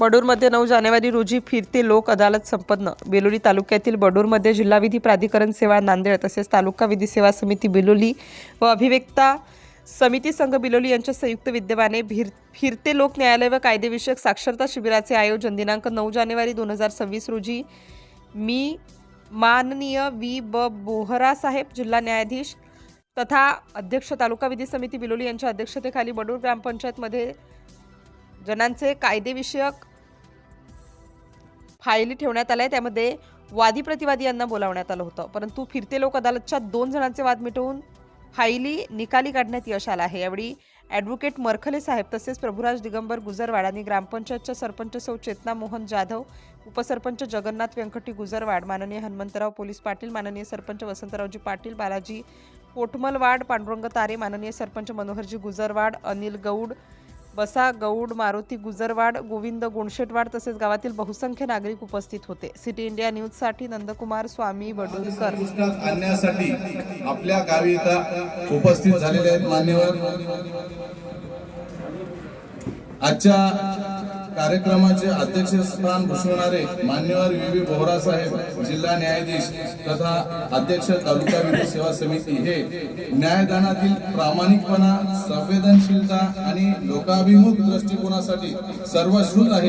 बडूरमध्ये नऊ जानेवारी रोजी फिरते लोक अदालत संपन्न. बेलोली तालुक्यातील बडूरमध्ये जिल्हा विधी प्राधिकरण सेवा नांदेड तसेच तालुका विधी सेवा समिती बिलोली व अभिव्यक्ता समिती संघ बिलोली यांच्या संयुक्त विद्यमाने भिर फिरते लोक न्यायालय व कायदेविषयक साक्षरता शिबिराचे आयोजन दिनांक नऊ जानेवारी दोन हजार सव्वीस रोजी मी माननीय वी ब. बोहरा साहेब जिल्हा न्यायाधीश तथा अध्यक्ष तालुका विधी समिती बिलोली यांच्या अध्यक्षतेखाली बडूर ग्रामपंचायतमध्ये जणांचे कायदेविषयक फायली ठेवण्यात आल्या. त्यामध्ये वादी प्रतिवादी यांना बोलावण्यात आलं होतं. परंतु फिरते लोक अदालतच्या दोन जणांचे वाद मिटवून फायली निकाली काढण्यात यश आलं आहे. यावेळी ॲडव्होकेट मरखले साहेब तसेच प्रभुराज दिगंबर गुजरवाड आणि ग्रामपंचायतच्या सरपंच सौ चेतना मोहन जाधव उपसरपंच जगन्नाथ व्यंकटी गुजरवाड माननीय हनुमंतराव पोलीस पाटील माननीय सरपंच वसंतरावजी पाटील बालाजी पोटमलवाड पांडुरंग तारे माननीय सरपंच मनोहरजी गुजरवाड अनिल गौड वसा गौड मारुती गुजरवाड गोविंद गुणशेटवाड तसेच गावातील बहुसंख्य नागरिक उपस्थित होते. सिटी इंडिया न्यूजसाठी नंदकुमार स्वामी बडूरकर आणण्यासाठी आपल्या गावी उपस्थित झालेले आहेत मान्यवर. आजच्या कार्यक्रमाचे अध्यक्षस्थान भूषवणारे मान्यवर व्ही. व्ही. बोहरा साहेब जिल्हा न्यायाधीश तथा अध्यक्ष तालुका विधी सेवा समिती हे न्यायदानातील प्रामाणिकपणा संवेदनशीलता आणि लोकाभिमुख दृष्टिकोनासाठी सर्वश्रुत आहे.